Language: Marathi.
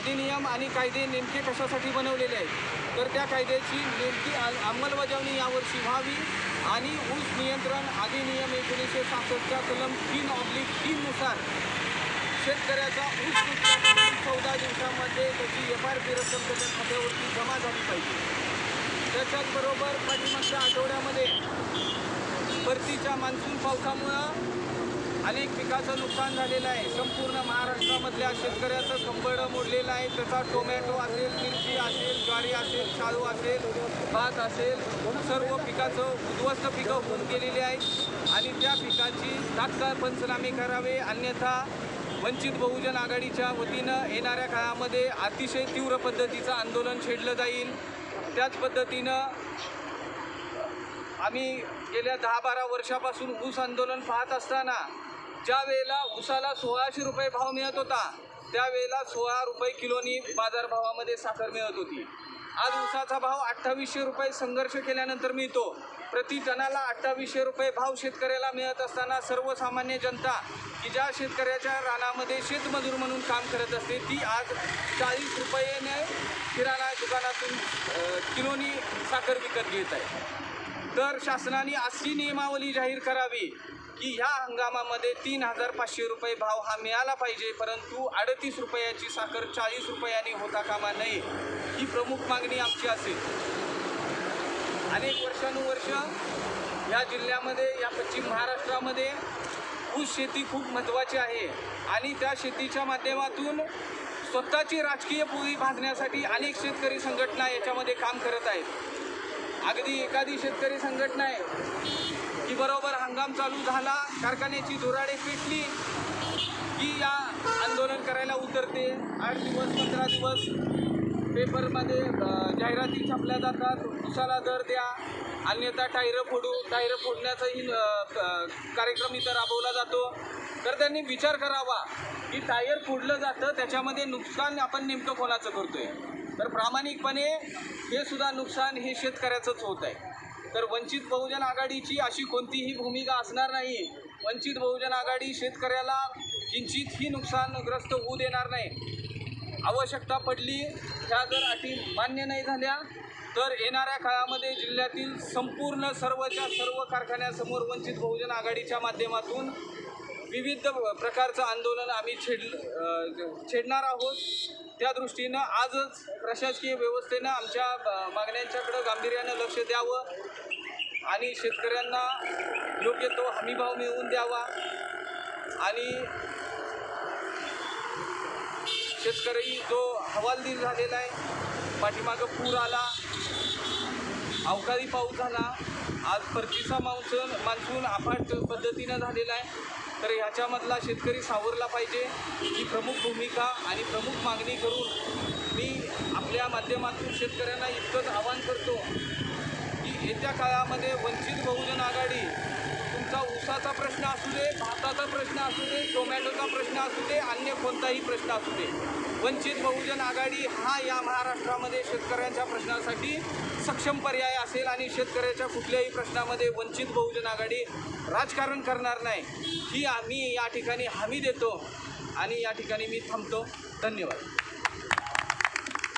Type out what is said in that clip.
अधिनियम आणि कायदे नेमके कशासाठी बनवलेले आहेत? तर त्या कायद्याची नेमकी अंमलबजावणी यावर्षी व्हावी आणि ऊस नियंत्रण अधिनियम एकोणीसशे सहासष्टच्या कलम तीन ऑब्लिक तीननुसार शेतकऱ्याचा ऊस नुकसान चौदा दिवसामध्ये त्याची एफ आर पी रक्कम त्याच्या खात्यावरती जमा झाली पाहिजे. त्याच्याचबरोबर पाठीमागच्या आठवड्यामध्ये परतीच्या मान्सून पावसामुळं अनेक पिकाचं नुकसान झालेलं आहे. संपूर्ण महाराष्ट्रामधल्या शेतकऱ्याचं कंबरडं मोडलेलं आहे. त्याचा टोमॅटो असेल मिरची असेल ज्वारी असेल शाळू असेल भात असेल सर्व पिकाचं उद्ध्वस्त पिकं होऊन गेलेली आहेत आणि त्या पिकाची तात्काळ पंचनामे करावे. अन्यथा वंचित बहुजन आघाडीच्या वतीनं येणाऱ्या काळामध्ये अतिशय तीव्र पद्धतीचं आंदोलन छेडलं जाईल. त्याच पद्धतीनं आम्ही गेल्या दहा बारा वर्षापासून ऊस आंदोलन पाहत असताना ज्या वेळेला ऊसाला सोळाशे रुपये भाव मिळत होता त्यावेळेला सोळा रुपये किलोनी बाजारभावामध्ये साखर मिळत होती. आज ऊसाचा भाव अठ्ठावीसशे रुपये संघर्ष केल्यानंतर मिळतो. प्रति टनाला अठ्ठावीसशे रुपये भाव शेतकऱ्याला मिळत असताना सर्वसामान्य जनता की ज्या शेतकऱ्याच्या रानामध्ये शेतमजूर म्हणून काम करत असते ती आज चाळीस रुपयेने किराणा दुकानातून किलोनी साखर विकत घेत आहे. तर शासनाने अशी नियमावली जाहीर करावी. की ह्या हंगामामध्ये तीन हजार पाचशे रुपये भाव हा मिळाला पाहिजे परंतु अडतीस रुपयाची साखर चाळीस रुपयांनी होता कामा नये ही प्रमुख मागणी आमची असेल. अनेक वर्षानुवर्ष या जिल्ह्यामध्ये या पश्चिम महाराष्ट्रामध्ये ऊस शेती खूप महत्त्वाची आहे आणि त्या शेतीच्या माध्यमातून स्वतःची राजकीय पोळी भाजण्यासाठी अनेक शेतकरी संघटना याच्यामध्ये काम करत आहेत. अगदी एखादी शेतकरी संघटना आहे की बरोबर हंगाम चालू झाला. कारखान्याची धुराडे पेटली. की या आंदोलन करायला उतरते. आठ दिवस पंधरा दिवस पेपरमध्ये जाहिराती छापल्या जातात. उसाला दर द्या. अन्यथा टायरं फोडू. टायरं फोडण्याचाही क- कार्यक्रम इथं राबवला जातो. तर त्यांनी विचार करावा की टायर फोडलं जातं त्याच्यामध्ये नुकसान आपण नेमकं कोणाचं करतोय? तर प्रामाणिकपणे हे सुद्धा नुकसान हे शेतकऱ्याचंच होत आहे तर वंचित बहुजन आघाडीची अशी कोणतीही भूमिका असणार नाही. वंचित बहुजन आघाडी शेतकऱ्याला किंचितही नुकसानग्रस्त होऊ देणार नाही. आवश्यकता पडली ह्या जर अटी मान्य नाही झाल्या तर येणाऱ्या काळामध्ये जिल्ह्यातील संपूर्ण सर्वच्या सर्व कारखान्यासमोर वंचित बहुजन आघाडीच्या माध्यमातून विविध प्रकारचं आंदोलन आम्ही छेड छेडणार आहोत. त्या दृष्टीनं आजच प्रशासकीय व्यवस्थेनं आमच्या मागण्यांच्याकडं गांभीर्यानं लक्ष द्यावं आणि शेतकऱ्यांना योग्य तो हमीभाव मिळवून द्यावा. आणि शेतकरी जो हवालदिल झालेला आहे पाठीमागं पूर आला अवकाळी पाऊस झाला आज परतीचा मान्सून मान्सून अफाट पद्धतीनं झालेला आहे. तर ह्याच्यामधला शेतकरी सावरला पाहिजे ही प्रमुख भूमिका आणि प्रमुख मागणी करून मी आपल्या माध्यमातून शेतकऱ्यांना इतकंच आवाहन करतो की येत्या काळामध्ये वंचित बहुजन आघाडी तुमचा प्रश्न असू दे भाताचा प्रश्न असू दे टोमॅटोचा प्रश्न असू दे अन्य कोणताही प्रश्न असू दे. वंचित बहुजन आघाडी हा या महाराष्ट्रामध्ये शेतकऱ्यांच्या प्रश्नासाठी सक्षम पर्याय असेल आणि शेतकऱ्याच्या कुठल्याही प्रश्नामध्ये वंचित बहुजन आघाडी राजकारण करणार नाही ही आम्ही या ठिकाणी हमी देतो आणि या ठिकाणी मी थांबतो. धन्यवाद.